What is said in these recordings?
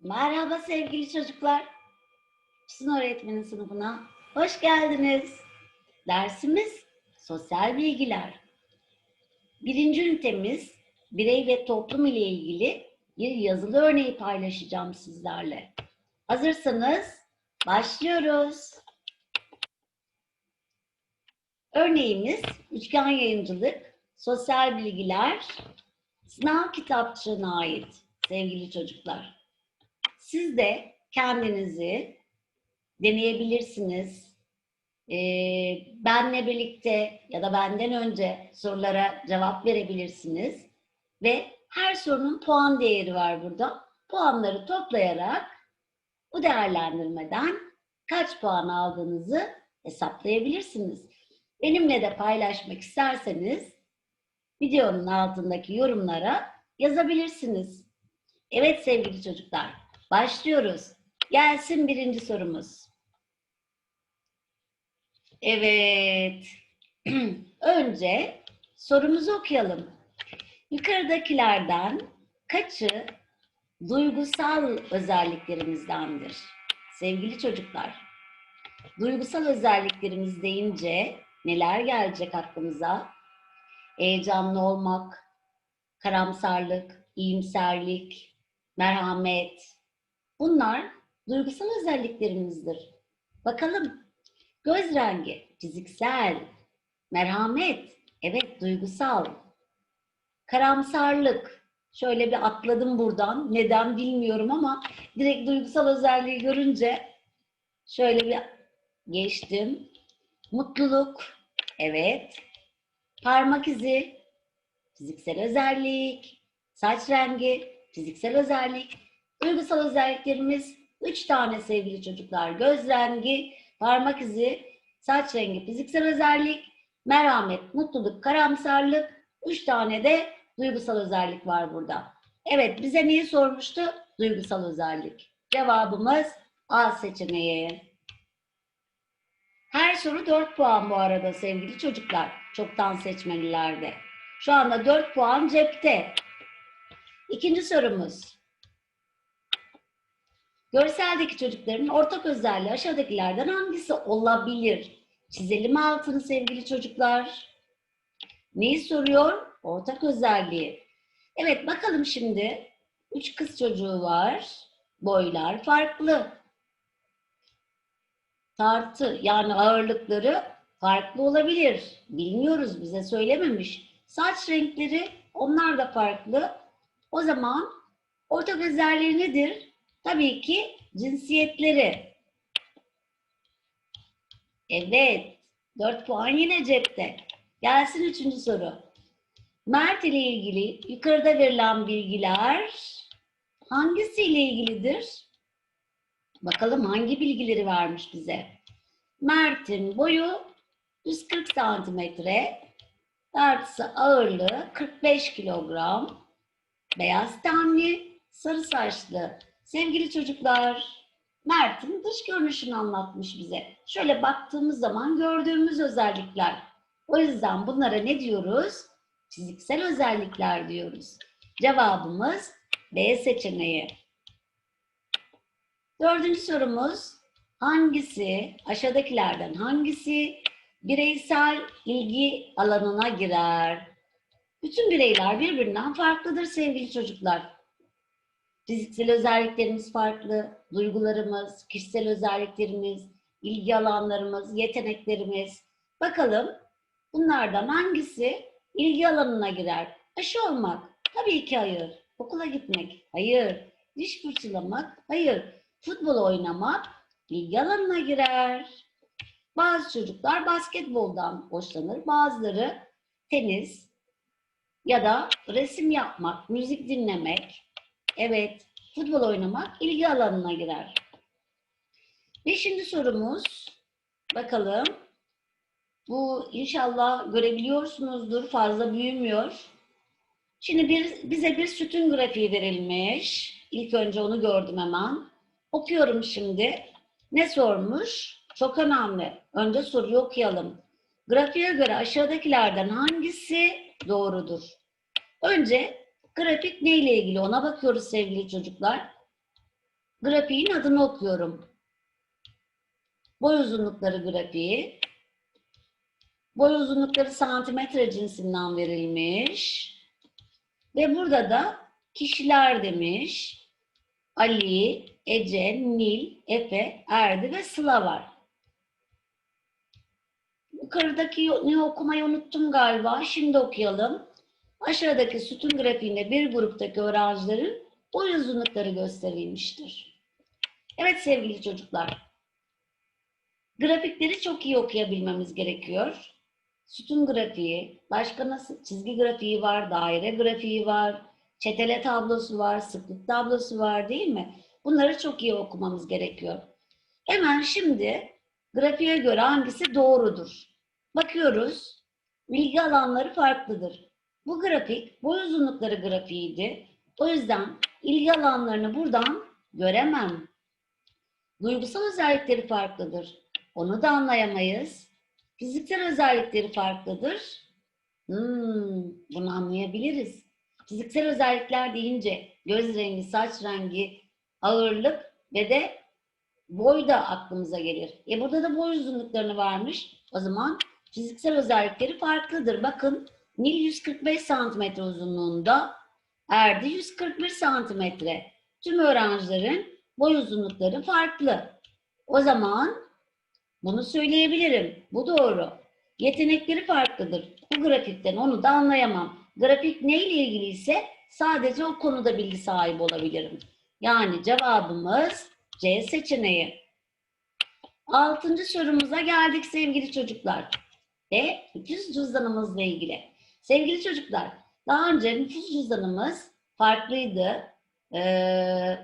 Merhaba sevgili çocuklar. Füsun öğretmenin sınıfına hoş geldiniz. Dersimiz sosyal bilgiler. Birinci ünitemiz birey ve toplum ile ilgili bir yazılı örneği paylaşacağım sizlerle. Hazırsanız başlıyoruz. Örneğimiz üçgen yayıncılık, sosyal bilgiler, sınav kitapçığına ait sevgili çocuklar. Siz de kendinizi deneyebilirsiniz. Ee, benle birlikte ya da benden önce sorulara cevap verebilirsiniz. Ve her sorunun puan değeri var burada. Puanları toplayarak bu değerlendirmeden kaç puan aldığınızı hesaplayabilirsiniz. Benimle de paylaşmak isterseniz videonun altındaki yorumlara yazabilirsiniz. Evet sevgili çocuklar, başlıyoruz. Gelsin birinci sorumuz. Evet. Önce sorumuzu okuyalım. Yukarıdakilerden kaçı duygusal özelliklerimizdendir? Sevgili çocuklar, duygusal özelliklerimiz deyince neler gelecek aklımıza? Heyecanlı olmak, karamsarlık, iyimserlik, merhamet. Bunlar duygusal özelliklerimizdir. Bakalım göz rengi fiziksel, merhamet evet duygusal, karamsarlık şöyle bir atladım buradan neden bilmiyorum ama direkt duygusal özelliği görünce şöyle bir geçtim. Mutluluk evet, parmak izi fiziksel özellik, saç rengi fiziksel özellik, duygusal özelliklerimiz üç tane sevgili çocuklar. Göz rengi, parmak izi, saç rengi fiziksel özellik, merhamet, mutluluk, karamsarlık, üç tane de duygusal özellik var burada. Evet, bize neyi sormuştu? Duygusal özellik. Cevabımız A seçeneği. Her soru 4 puan bu arada sevgili çocuklar. Çoktan seçmelilerde. Şu anda 4 puan cepte. İkinci sorumuz. Görseldeki çocukların ortak özelliği aşağıdakilerden hangisi olabilir? Çizelim altını sevgili çocuklar. Neyi soruyor? Ortak özelliği. Evet bakalım şimdi. Üç kız çocuğu var. Boylar farklı. Tartı yani ağırlıkları farklı olabilir. Bilmiyoruz bize söylememiş. Saç renkleri onlar da farklı. O zaman ortak özelliği nedir? Tabii ki cinsiyetleri. Evet. 4 puan yine cepte. Gelsin üçüncü soru. Mert ile ilgili yukarıda verilen bilgiler hangisiyle ilgilidir? Bakalım hangi bilgileri vermiş bize? Mert'in boyu 140 santimetre, tartısı ağırlığı 45 kilogram, beyaz tenli, sarı saçlı. Sevgili çocuklar, Mert'in dış görünüşünü anlatmış bize. Şöyle baktığımız zaman gördüğümüz özellikler. O yüzden bunlara ne diyoruz? Fiziksel özellikler diyoruz. Cevabımız B seçeneği. Dördüncü sorumuz hangisi aşağıdakilerden hangisi bireysel ilgi alanına girer? Bütün bireyler birbirinden farklıdır sevgili çocuklar. Fiziksel özelliklerimiz farklı, duygularımız, kişisel özelliklerimiz, ilgi alanlarımız, yeteneklerimiz. Bakalım bunlardan hangisi ilgi alanına girer? Aşı olmak? Tabii ki hayır. Okula gitmek? Hayır. Diş fırçalamak? Hayır. Futbol oynamak ilgi alanına girer. Bazı çocuklar basketboldan hoşlanır. Bazıları tenis ya da resim yapmak, müzik dinlemek, evet futbol oynamak ilgi alanına girer. Beşinci sorumuz. Bakalım. Bu inşallah görebiliyorsunuzdur. Fazla büyümüyor. Şimdi bir, bize bir sütun grafiği verilmiş. İlk önce onu gördüm hemen. Okuyorum şimdi. Ne sormuş? Çok önemli. Önce soruyu okuyalım. Grafiğe göre aşağıdakilerden hangisi doğrudur? Önce grafik neyle ilgili ona bakıyoruz sevgili çocuklar. Grafiğin adını okuyorum. Boy uzunlukları grafiği. Boy uzunlukları santimetre cinsinden verilmiş. Ve burada da kişiler demiş. Ali, Ece, Nil, Efe, Erdi ve Sıla var. Yukarıdaki ne okumayı unuttum galiba. Şimdi okuyalım. Aşağıdaki sütun grafiğinde bir gruptaki öğrencilerin boy uzunlukları gösterilmiştir. Evet sevgili çocuklar. Grafikleri çok iyi okuyabilmemiz gerekiyor. Sütun grafiği, başka nasıl çizgi grafiği var, daire grafiği var, çetele tablosu var, sıklık tablosu var değil mi? Bunları çok iyi okumamız gerekiyor. Hemen şimdi grafiğe göre hangisi doğrudur? Bakıyoruz. Bilgi alanları farklıdır. Bu grafik boy uzunlukları grafiğiydi. O yüzden ilgi alanlarını buradan göremem. Duygusal özellikleri farklıdır. Onu da anlayamayız. Fiziksel özellikleri farklıdır. Hmm, bunu anlayabiliriz. Fiziksel özellikler deyince göz rengi, saç rengi, ağırlık ve de boy da aklımıza gelir. E burada da boy uzunluklarını varmış. O zaman fiziksel özellikleri farklıdır. Bakın Nil 145 santimetre uzunluğunda, Erdi 141 santimetre. Tüm öğrencilerin boy uzunlukları farklı. O zaman bunu söyleyebilirim. Bu doğru. Yetenekleri farklıdır. Bu grafikten onu da anlayamam. Grafik neyle ilgiliyse sadece o konuda bilgi sahibi olabilirim. Yani cevabımız C seçeneği. Altıncı sorumuza geldik sevgili çocuklar. Ve nüfus cüzdanımızla ilgili. Sevgili çocuklar, daha önce nüfus cüzdanımız farklıydı. Ee,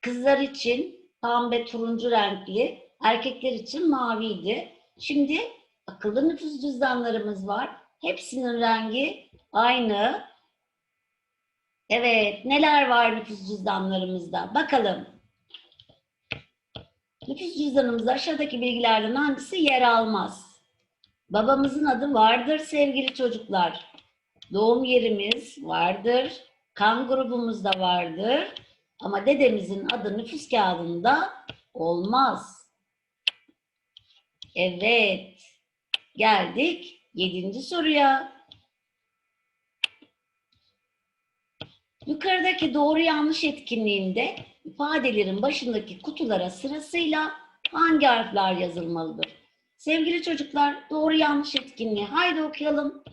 kızlar için pembe turuncu renkli, erkekler için maviydi. Şimdi akıllı nüfus cüzdanlarımız var. Hepsinin rengi aynı. Evet, neler var nüfus cüzdanlarımızda? Bakalım. Nüfus cüzdanımızda aşağıdaki bilgilerden hangisi yer almaz? Babamızın adı vardır sevgili çocuklar. Doğum yerimiz vardır. Kan grubumuz da vardır. Ama dedemizin adı nüfus kağıdında olmaz. Evet. Geldik yedinci soruya. Yukarıdaki doğru yanlış etkinliğinde ifadelerin başındaki kutulara sırasıyla hangi harfler yazılmalıdır? Sevgili çocuklar, doğru yanlış etkinliği haydi okuyalım.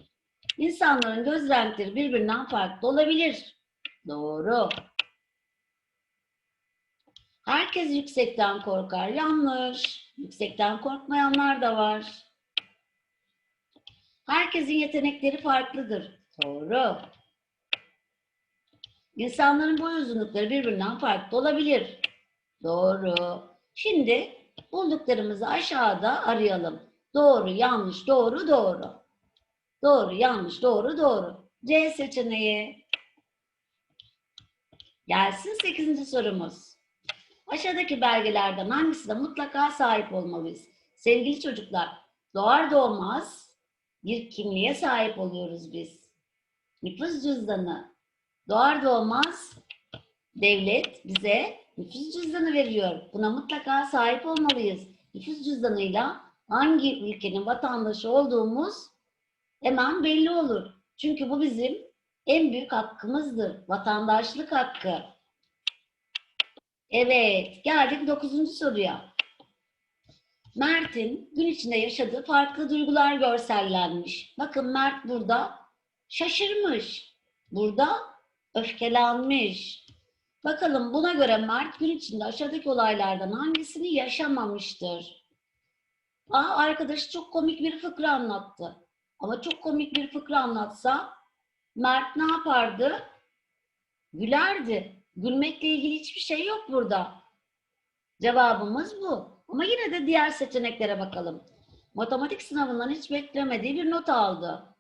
İnsanların göz birbirinden farklı olabilir. Doğru. Herkes yüksekten korkar. Yanlış. Yüksekten korkmayanlar da var. Herkesin yetenekleri farklıdır. Doğru. İnsanların boy uzunlukları birbirinden farklı olabilir. Doğru. Şimdi bulduklarımızı aşağıda arayalım. Doğru, yanlış, doğru, doğru. Doğru, yanlış, doğru, doğru. C seçeneği. Gelsin 8. sorumuz. Aşağıdaki belgelerden hangisine mutlaka sahip olmalıyız? Sevgili çocuklar, doğar doğmaz bir kimliğe sahip oluyoruz biz. Nüfus cüzdanı. Doğar doğmaz devlet bize nüfus cüzdanı veriyor. Buna mutlaka sahip olmalıyız. Nüfus cüzdanıyla hangi ülkenin vatandaşı olduğumuz hemen belli olur. Çünkü bu bizim en büyük hakkımızdır. Vatandaşlık hakkı. Evet, geldik dokuzuncu soruya. Mert'in gün içinde yaşadığı farklı duygular görsellenmiş. Bakın Mert burada şaşırmış. Burada öfkelenmiş. Bakalım buna göre Mert gün içinde aşağıdaki olaylardan hangisini yaşamamıştır? Aa, arkadaş çok komik bir fıkra anlattı. Ama çok komik bir fıkra anlatsa Mert ne yapardı? Gülerdi. Gülmekle ilgili hiçbir şey yok burada. Cevabımız bu. Ama yine de diğer seçeneklere bakalım. Matematik sınavından hiç beklemediği bir not aldı.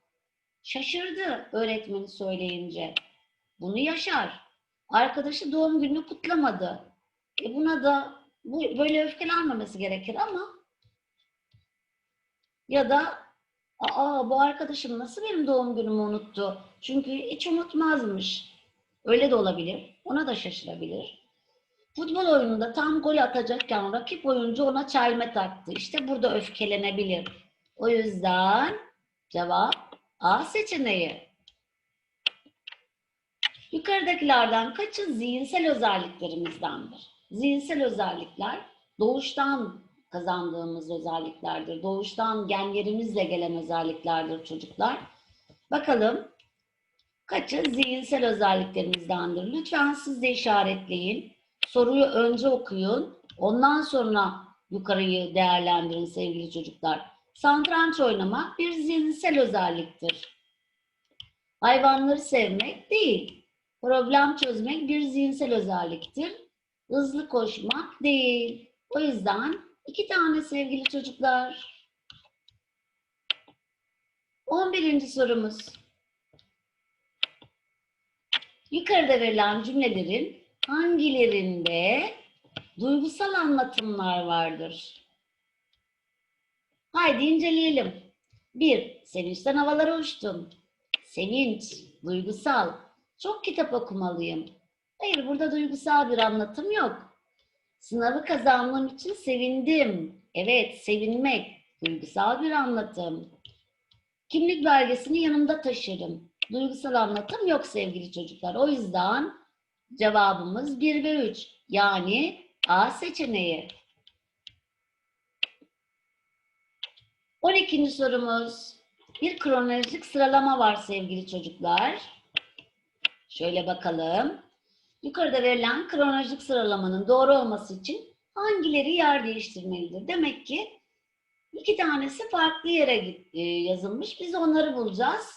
Şaşırdı öğretmeni söyleyince. Bunu yaşar. Arkadaşı doğum gününü kutlamadı. E buna da bu, böyle öfkelenmemesi gerekir ama ya da aa bu arkadaşım nasıl benim doğum günümü unuttu? Çünkü hiç unutmazmış. Öyle de olabilir. Ona da şaşırabilir. Futbol oyununda tam gol atacakken rakip oyuncu ona çelme taktı. İşte burada öfkelenebilir. O yüzden cevap A seçeneği. Yukarıdakilerden kaçı zihinsel özelliklerimizdendir? Zihinsel özellikler doğuştan kazandığımız özelliklerdir. Doğuştan genlerimizle gelen özelliklerdir çocuklar. Bakalım kaçı zihinsel özelliklerimizdendir? Lütfen siz de işaretleyin. Soruyu önce okuyun. Ondan sonra yukarıyı değerlendirin sevgili çocuklar. Santranç oynamak bir zihinsel özelliktir. Hayvanları sevmek değil. Problem çözmek bir zihinsel özelliktir. Hızlı koşmak değil. O yüzden iki tane sevgili çocuklar. 11. sorumuz. Yukarıda verilen cümlelerin hangilerinde duygusal anlatımlar vardır? Haydi inceleyelim. 1. Sevinçten havalara uçtum. Sevinç, duygusal. Çok kitap okumalıyım. Hayır, burada duygusal bir anlatım yok. Sınavı kazandığım için sevindim. Evet, sevinmek. Duygusal bir anlatım. Kimlik belgesini yanımda taşırım. Duygusal anlatım yok sevgili çocuklar. O yüzden cevabımız 1 ve 3. Yani A seçeneği. 12. sorumuz. Bir kronolojik sıralama var sevgili çocuklar. Şöyle bakalım. Yukarıda verilen kronolojik sıralamanın doğru olması için hangileri yer değiştirmelidir? Demek ki iki tanesi farklı yere e, yazılmış. Biz onları bulacağız.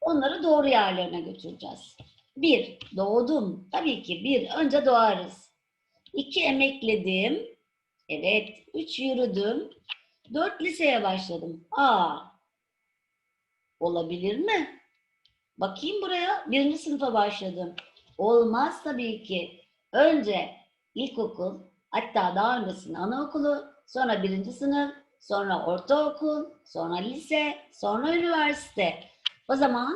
Onları doğru yerlerine götüreceğiz. Bir, doğdum. Tabii ki bir, önce doğarız. İki, emekledim. Evet. Üç, yürüdüm. Dört, liseye başladım. Aa, olabilir mi? Bakayım buraya. Birinci sınıfa başladım. Olmaz tabii ki. Önce ilkokul, hatta daha öncesinde anaokulu, sonra birinci sınıf, sonra ortaokul, sonra lise, sonra üniversite. O zaman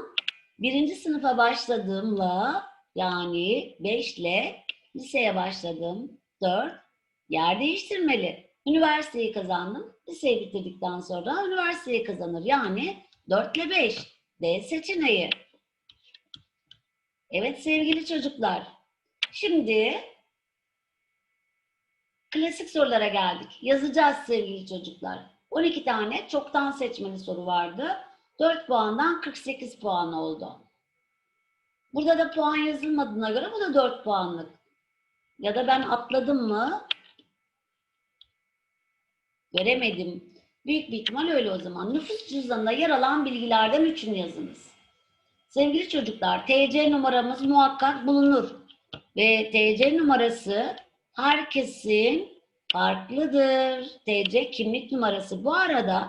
birinci sınıfa başladığımla yani 5 ile liseye başladım 4 yer değiştirmeli. Üniversiteyi kazandım. Liseyi bitirdikten sonra üniversiteyi kazanır. Yani 4 ile 5. D seçeneği. Evet sevgili çocuklar. Şimdi klasik sorulara geldik. Yazacağız sevgili çocuklar. 12 tane çoktan seçmeli soru vardı. 4 puandan 48 puan oldu. Burada da puan yazılmadığına göre bu da 4 puanlık. Ya da ben atladım mı? Göremedim. Büyük bir ihtimal öyle o zaman. Nüfus cüzdanında yer alan bilgilerden üçünü yazınız. Sevgili çocuklar, TC numaramız muhakkak bulunur. Ve TC numarası herkesin farklıdır. TC kimlik numarası. Bu arada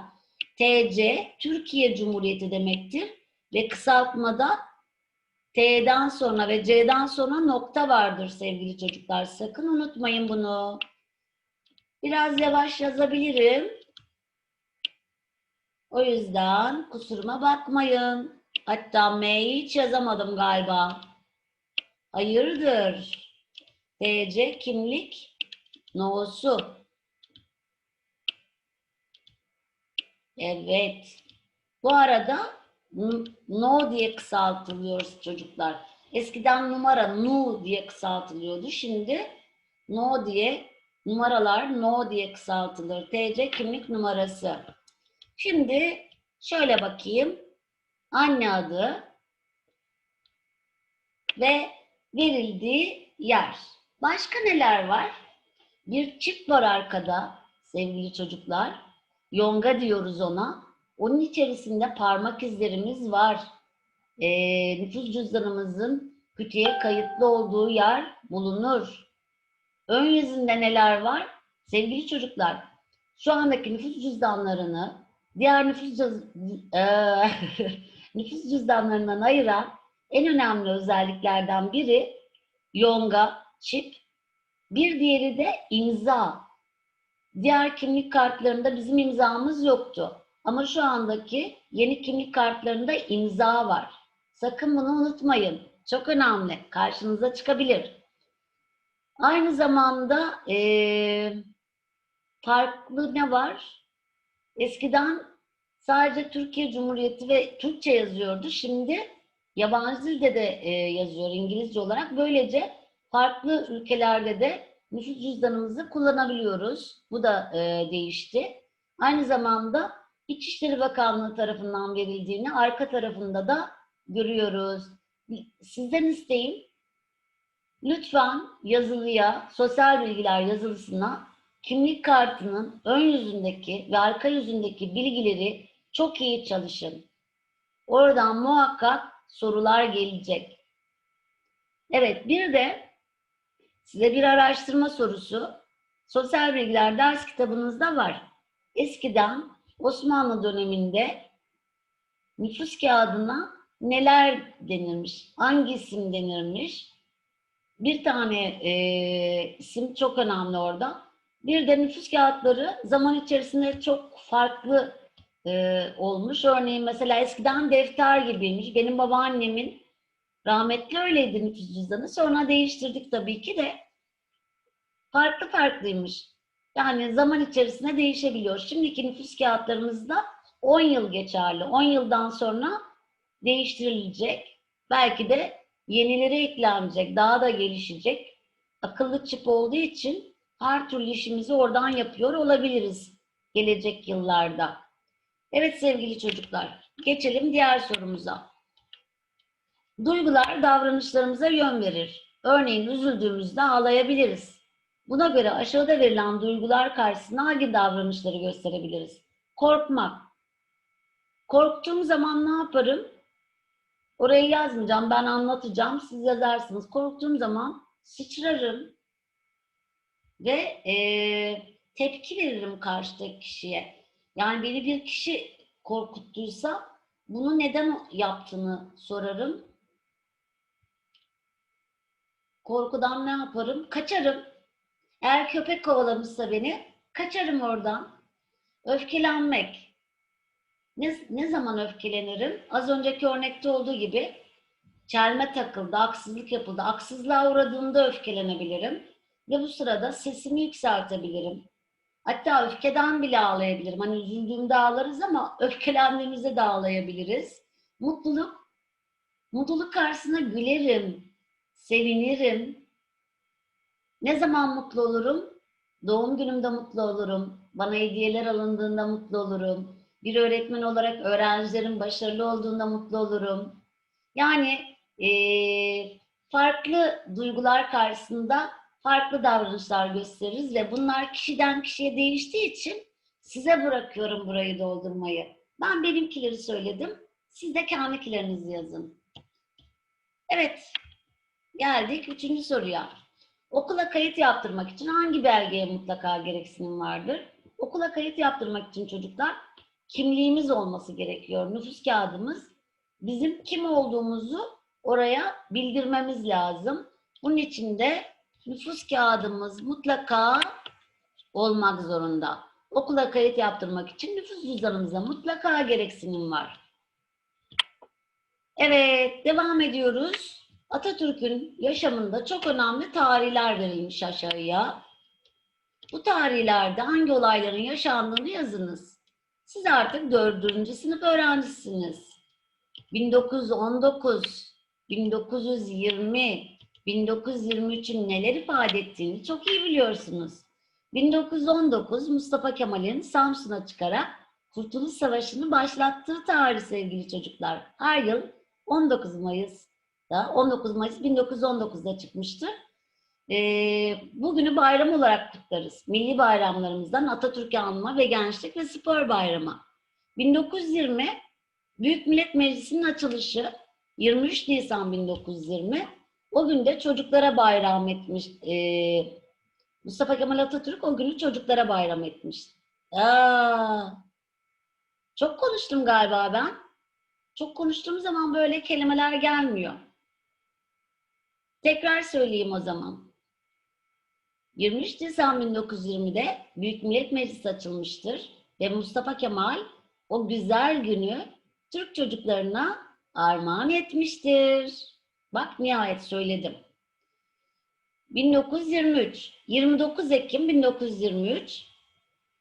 TC Türkiye Cumhuriyeti demektir. Ve kısaltmada T'den sonra ve C'den sonra nokta vardır sevgili çocuklar. Sakın unutmayın bunu. Biraz yavaş yazabilirim. O yüzden kusuruma bakmayın. Hatta M'yi hiç yazamadım galiba. Hayırdır? TC kimlik no'su. Evet. Bu arada no diye kısaltılıyoruz çocuklar. Eskiden numara nu diye kısaltılıyordu. Şimdi no diye numaralar no diye kısaltılır. TC kimlik numarası. Şimdi şöyle bakayım. Anne adı ve verildiği yer. Başka neler var? Bir çift var arkada sevgili çocuklar. Yonga diyoruz ona. Onun içerisinde parmak izlerimiz var. Ee, nüfus cüzdanımızın kütüğe kayıtlı olduğu yer bulunur. Ön yüzünde neler var? Sevgili çocuklar, şu andaki nüfus cüzdanlarını diğer nüfus, cüz- eee, nüfus cüzdanlarından ayıran en önemli özelliklerden biri yonga, çip, bir diğeri de imza. Diğer kimlik kartlarında bizim imzamız yoktu. Ama şu andaki yeni kimlik kartlarında imza var. Sakın bunu unutmayın. Çok önemli. Karşınıza çıkabilir. Aynı zamanda eee, farklı ne var? Eskiden sadece Türkiye Cumhuriyeti ve Türkçe yazıyordu. Şimdi yabancı dilde de e, yazıyor İngilizce olarak. Böylece farklı ülkelerde de nüfus cüzdanımızı kullanabiliyoruz. Bu da e, değişti. Aynı zamanda İçişleri Bakanlığı tarafından verildiğini arka tarafında da görüyoruz. Sizden isteğim lütfen yazılıya, sosyal bilgiler yazılısına kimlik kartının ön yüzündeki ve arka yüzündeki bilgileri çok iyi çalışın. Oradan muhakkak sorular gelecek. Evet, bir de size bir araştırma sorusu. Sosyal bilgiler ders kitabınızda var. Eskiden Osmanlı döneminde nüfus kağıdına neler denirmiş, hangi isim denirmiş? Bir tane e, isim çok önemli orada. Bir de nüfus kağıtları zaman içerisinde çok farklı e, olmuş. Örneğin mesela eskiden defter gibiymiş. Benim babaannemin rahmetli öyleydi nüfus cüzdanı. Sonra değiştirdik tabii ki de. Farklı farklıymış. Yani zaman içerisinde değişebiliyor. Şimdiki nüfus kağıtlarımızda 10 yıl geçerli. 10 yıldan sonra değiştirilecek. Belki de yenileri eklenecek, daha da gelişecek. Akıllı çip olduğu için her türlü işimizi oradan yapıyor olabiliriz gelecek yıllarda. Evet sevgili çocuklar, geçelim diğer sorumuza. Duygular davranışlarımıza yön verir. Örneğin üzüldüğümüzde ağlayabiliriz. Buna göre aşağıda verilen duygular karşısında hangi davranışları gösterebiliriz? Korkmak. Korktuğum zaman ne yaparım? Orayı yazmayacağım, ben anlatacağım, siz yazarsınız. Korktuğum zaman sıçrarım ve e, tepki veririm karşıdaki kişiye. Yani beni bir kişi korkuttuysa bunu neden yaptığını sorarım. Korkudan ne yaparım? Kaçarım. Eğer köpek kovalamışsa beni, kaçarım oradan. Öfkelenmek. Ne, ne zaman öfkelenirim? Az önceki örnekte olduğu gibi çelme takıldı, haksızlık yapıldı. Haksızlığa uğradığımda öfkelenebilirim. Ve bu sırada sesimi yükseltebilirim. Hatta öfkeden bile ağlayabilirim. Hani üzüldüğümde ağlarız ama öfkelendiğimizde de ağlayabiliriz. Mutluluk, mutluluk karşısında gülerim, sevinirim. Ne zaman mutlu olurum? Doğum günümde mutlu olurum. Bana hediyeler alındığında mutlu olurum. Bir öğretmen olarak öğrencilerin başarılı olduğunda mutlu olurum. Yani eee, farklı duygular karşısında farklı davranışlar gösteririz ve bunlar kişiden kişiye değiştiği için size bırakıyorum burayı doldurmayı. Ben benimkileri söyledim. Siz de kendikilerinizi yazın. Evet. Geldik üçüncü soruya. Okula kayıt yaptırmak için hangi belgeye mutlaka gereksinim vardır? Okula kayıt yaptırmak için çocuklar kimliğimiz olması gerekiyor. Nüfus kağıdımız. Bizim kim olduğumuzu oraya bildirmemiz lazım. Bunun için de nüfus kağıdımız mutlaka olmak zorunda. Okula kayıt yaptırmak için nüfus cüzdanımıza mutlaka gereksinim var. Evet, devam ediyoruz. Atatürk'ün yaşamında çok önemli tarihler verilmiş aşağıya. Bu tarihlerde hangi olayların yaşandığını yazınız. Siz artık dördüncü sınıf öğrencisiniz. 1919, 1920, 1923'ün neler ifade ettiğini çok iyi biliyorsunuz. 1919 Mustafa Kemal'in Samsun'a çıkarak Kurtuluş Savaşı'nı başlattığı tarih sevgili çocuklar. Her yıl 19 Mayıs'ta, 19 Mayıs 1919'da çıkmıştır. Ee, bugünü bayram olarak kutlarız. Milli bayramlarımızdan Atatürk'ü anma ve Gençlik ve Spor Bayramı. 1920 Büyük Millet Meclisi'nin açılışı 23 Nisan 1920 o gün de çocuklara bayram etmiş. Ee, Mustafa Kemal Atatürk o günü çocuklara bayram etmiş. Aa, çok konuştum galiba ben. Çok konuştuğum zaman böyle kelimeler gelmiyor. Tekrar söyleyeyim o zaman. 23 Nisan 1920'de Büyük Millet Meclisi açılmıştır ve Mustafa Kemal o güzel günü Türk çocuklarına armağan etmiştir. Bak nihayet söyledim. 1923. 29 Ekim 1923.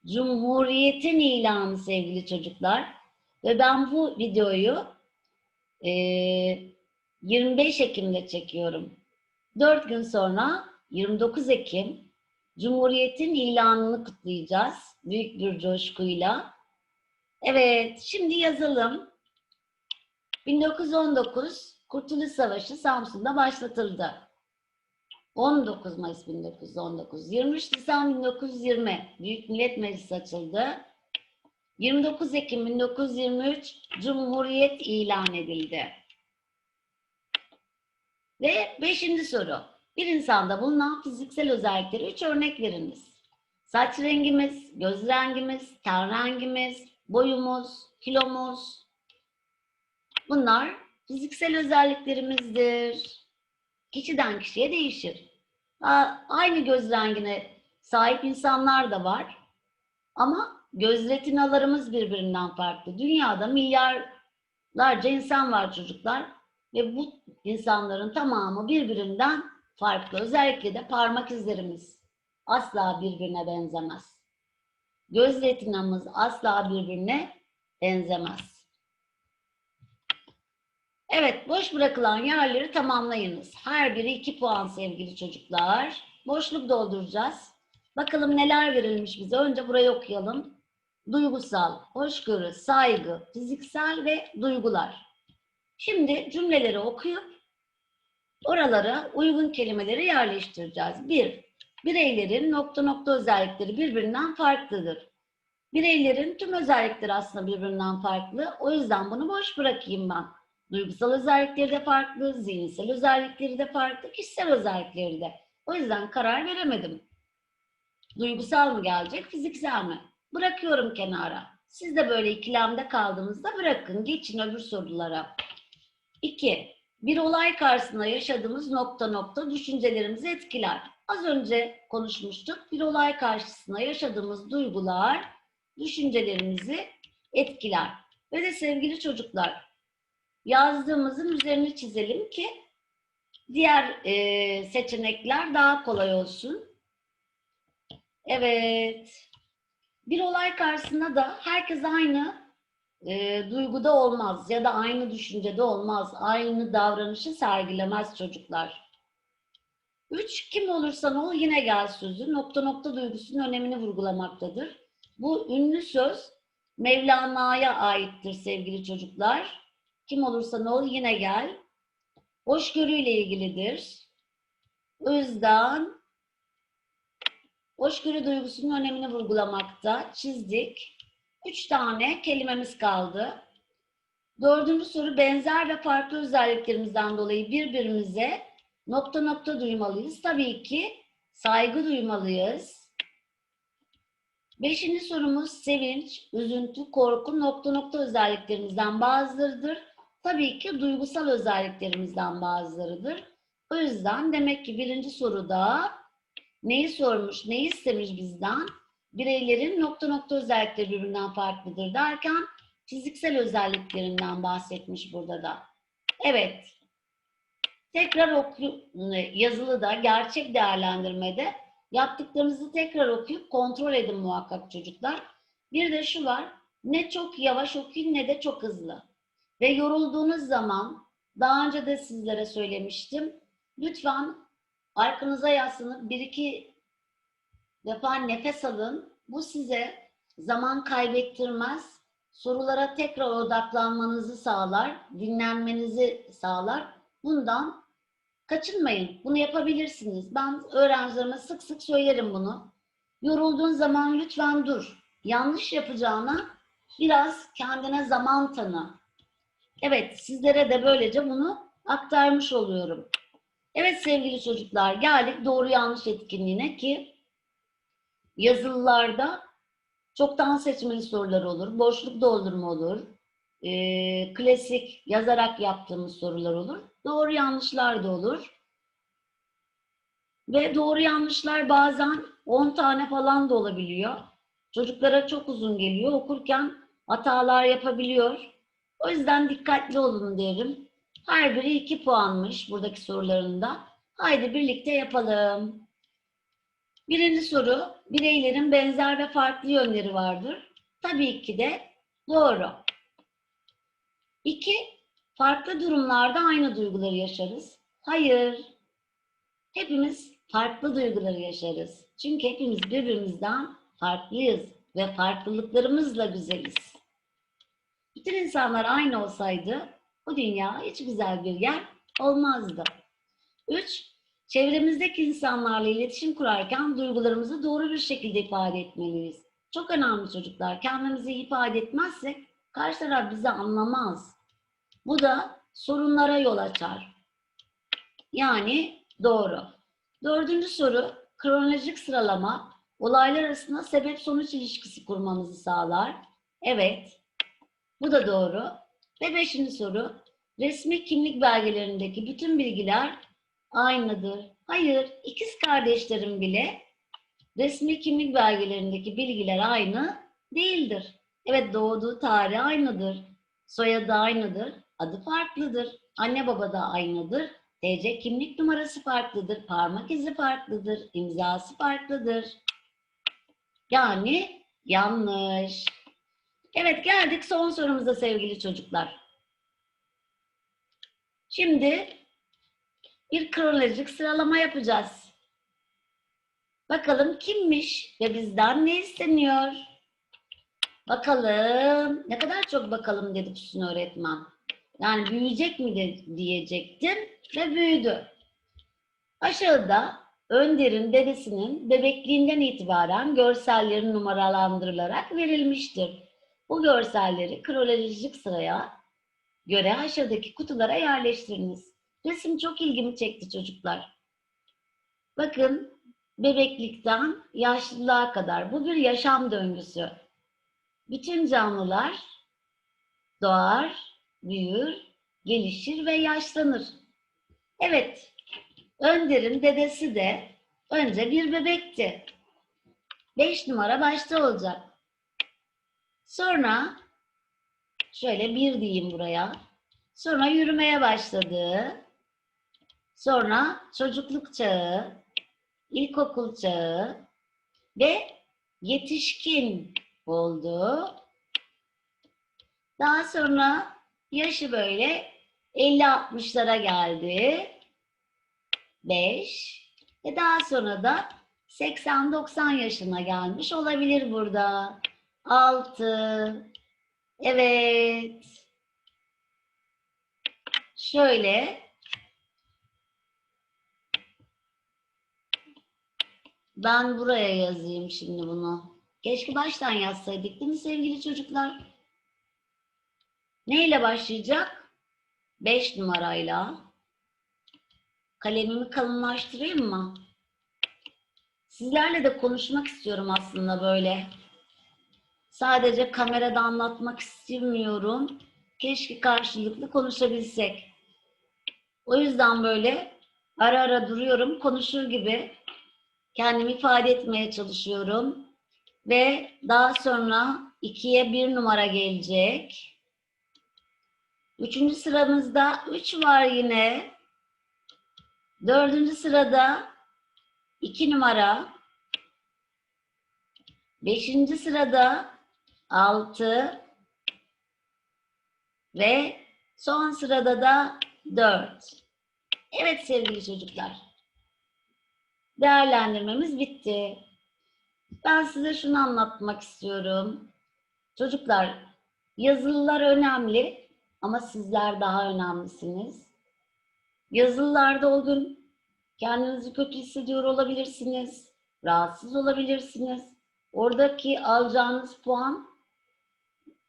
Cumhuriyetin ilanı sevgili çocuklar. Ve ben bu videoyu eee, 25 Ekim'de çekiyorum. 4 gün sonra 29 Ekim Cumhuriyetin ilanını kutlayacağız. Büyük bir coşkuyla. Evet, şimdi yazalım. 1919 Kurtuluş Savaşı Samsun'da başlatıldı. 19 Mayıs 1919, 23 Nisan 1920 Büyük Millet Meclisi açıldı. 29 Ekim 1923 Cumhuriyet ilan edildi. Ve beşinci soru. Bir insanda bulunan fiziksel özellikleri üç örnek veriniz. Saç rengimiz, göz rengimiz, ten rengimiz, boyumuz, kilomuz. Bunlar fiziksel özelliklerimizdir. Kişiden kişiye değişir. Aynı göz rengine sahip insanlar da var. Ama göz retinalarımız birbirinden farklı. Dünyada milyarlarca insan var çocuklar. Ve bu insanların tamamı birbirinden farklı. Özellikle de parmak izlerimiz asla birbirine benzemez. Göz retinamız asla birbirine benzemez. Evet, boş bırakılan yerleri tamamlayınız. Her biri 2 puan sevgili çocuklar. Boşluk dolduracağız. Bakalım neler verilmiş bize. Önce burayı okuyalım. Duygusal, hoşgörü, saygı, fiziksel ve duygular. Şimdi cümleleri okuyup oralara uygun kelimeleri yerleştireceğiz. Bir, bireylerin nokta nokta özellikleri birbirinden farklıdır. Bireylerin tüm özellikleri aslında birbirinden farklı. O yüzden bunu boş bırakayım ben. Duygusal özellikleri de farklı, zihinsel özellikleri de farklı, kişisel özellikleri de. O yüzden karar veremedim. Duygusal mı gelecek, fiziksel mi? Bırakıyorum kenara. Siz de böyle ikilemde kaldığınızda bırakın, geçin öbür sorulara. 2. Bir olay karşısında yaşadığımız nokta nokta düşüncelerimizi etkiler. Az önce konuşmuştuk. Bir olay karşısında yaşadığımız duygular düşüncelerimizi etkiler. Ve de sevgili çocuklar, yazdığımızın üzerine çizelim ki diğer e, seçenekler daha kolay olsun. Evet. Bir olay karşısında da herkes aynı e, duyguda olmaz ya da aynı düşüncede olmaz. Aynı davranışı sergilemez çocuklar. Üç, kim olursan ol yine gel sözü nokta nokta duygusunun önemini vurgulamaktadır. Bu ünlü söz Mevlana'ya aittir sevgili çocuklar. Kim olursan ol yine gel. Hoşgörüyle ilgilidir. O yüzden hoşgörü duygusunun önemini vurgulamakta. Çizdik. Üç tane kelimemiz kaldı. Dördüncü soru benzer ve farklı özelliklerimizden dolayı birbirimize nokta nokta duymalıyız. Tabii ki saygı duymalıyız. Beşinci sorumuz sevinç, üzüntü, korku nokta nokta özelliklerimizden bazılarıdır. Tabii ki duygusal özelliklerimizden bazılarıdır. O yüzden demek ki birinci soruda neyi sormuş, neyi istemiş bizden? Bireylerin nokta nokta özellikleri birbirinden farklıdır derken fiziksel özelliklerinden bahsetmiş burada da. Evet. Tekrar oku yazılıda gerçek değerlendirmede yaptıklarınızı tekrar okuyup kontrol edin muhakkak çocuklar. Bir de şu var. Ne çok yavaş okuyun ne de çok hızlı. Ve yorulduğunuz zaman daha önce de sizlere söylemiştim. Lütfen arkanıza yaslanıp bir iki defa nefes alın. Bu size zaman kaybettirmez. Sorulara tekrar odaklanmanızı sağlar, dinlenmenizi sağlar. Bundan kaçınmayın. Bunu yapabilirsiniz. Ben öğrencilerime sık sık söylerim bunu. Yorulduğun zaman lütfen dur. Yanlış yapacağına biraz kendine zaman tanı. Evet, sizlere de böylece bunu aktarmış oluyorum. Evet sevgili çocuklar, geldik doğru yanlış etkinliğine ki yazılılarda çoktan seçmeli sorular olur, boşluk doldurma olur, e, klasik yazarak yaptığımız sorular olur, doğru yanlışlar da olur. Ve doğru yanlışlar bazen 10 tane falan da olabiliyor. Çocuklara çok uzun geliyor. Okurken hatalar yapabiliyor. O yüzden dikkatli olun derim. Her biri 2 puanmış buradaki sorularında. Haydi birlikte yapalım. Birinci soru, bireylerin benzer ve farklı yönleri vardır. Tabii ki de doğru. İki, farklı durumlarda aynı duyguları yaşarız. Hayır. Hepimiz farklı duyguları yaşarız. Çünkü hepimiz birbirimizden farklıyız ve farklılıklarımızla güzeliz. Bütün insanlar aynı olsaydı bu dünya hiç güzel bir yer olmazdı. 3. Çevremizdeki insanlarla iletişim kurarken duygularımızı doğru bir şekilde ifade etmeliyiz. Çok önemli çocuklar. Kendimizi ifade etmezsek karşı taraf bizi anlamaz. Bu da sorunlara yol açar. Yani doğru. Dördüncü soru, kronolojik sıralama olaylar arasında sebep-sonuç ilişkisi kurmamızı sağlar. Evet, bu da doğru. Ve beşinci soru, resmi kimlik belgelerindeki bütün bilgiler aynıdır. Hayır, ikiz kardeşlerim bile resmi kimlik belgelerindeki bilgiler aynı değildir. Evet, doğduğu tarih aynıdır. Soyadı aynıdır. Adı farklıdır. Anne baba da aynıdır. TC kimlik numarası farklıdır. Parmak izi farklıdır. imzası farklıdır. Yani yanlış. Evet geldik son sorumuza sevgili çocuklar. Şimdi bir kronolojik sıralama yapacağız. Bakalım kimmiş ve bizden ne isteniyor? Bakalım. Ne kadar çok bakalım dedi Füsun öğretmen. Yani büyüyecek mi de diyecektim ve büyüdü. Aşağıda Önder'in dedesinin bebekliğinden itibaren görselleri numaralandırılarak verilmiştir. Bu görselleri kronolojik sıraya göre aşağıdaki kutulara yerleştiriniz. Resim çok ilgimi çekti çocuklar. Bakın bebeklikten yaşlılığa kadar bu bir yaşam döngüsü. Bütün canlılar doğar, büyür, gelişir ve yaşlanır. Evet, Önder'in dedesi de önce bir bebekti. Beş numara başta olacak. Sonra şöyle bir diyeyim buraya. Sonra yürümeye başladı. Sonra çocukluk çağı, ilkokul çağı ve yetişkin oldu. Daha sonra yaşı böyle 50-60'lara geldi. 5 ve daha sonra da 80-90 yaşına gelmiş olabilir burada. 6 Evet. Şöyle ben buraya yazayım şimdi bunu. Keşke baştan yazsaydık değil mi sevgili çocuklar? Neyle başlayacak? 5 numarayla. Kalemimi kalınlaştırayım mı? Sizlerle de konuşmak istiyorum aslında böyle. Sadece kamerada anlatmak istemiyorum. Keşke karşılıklı konuşabilsek. O yüzden böyle ara ara duruyorum, konuşur gibi kendimi ifade etmeye çalışıyorum. Ve daha sonra ikiye bir numara gelecek. Üçüncü sıramızda üç var yine. Dördüncü sırada iki numara. Beşinci sırada altı ve son sırada da dört. Evet sevgili çocuklar. Değerlendirmemiz bitti. Ben size şunu anlatmak istiyorum. Çocuklar, yazılılar önemli ama sizler daha önemlisiniz. Yazılılarda o gün kendinizi kötü hissediyor olabilirsiniz, rahatsız olabilirsiniz. Oradaki alacağınız puan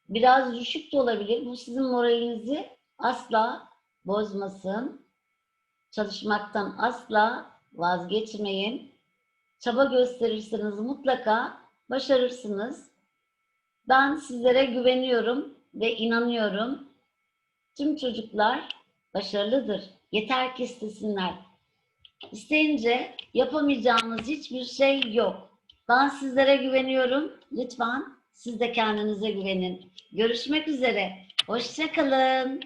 biraz düşük de olabilir. Bu sizin moralinizi asla bozmasın. Çalışmaktan asla vazgeçmeyin. Çaba gösterirseniz mutlaka başarırsınız. Ben sizlere güveniyorum ve inanıyorum. Tüm çocuklar başarılıdır. Yeter ki istesinler. İsteyince yapamayacağınız hiçbir şey yok. Ben sizlere güveniyorum. Lütfen siz de kendinize güvenin. Görüşmek üzere. Hoşçakalın.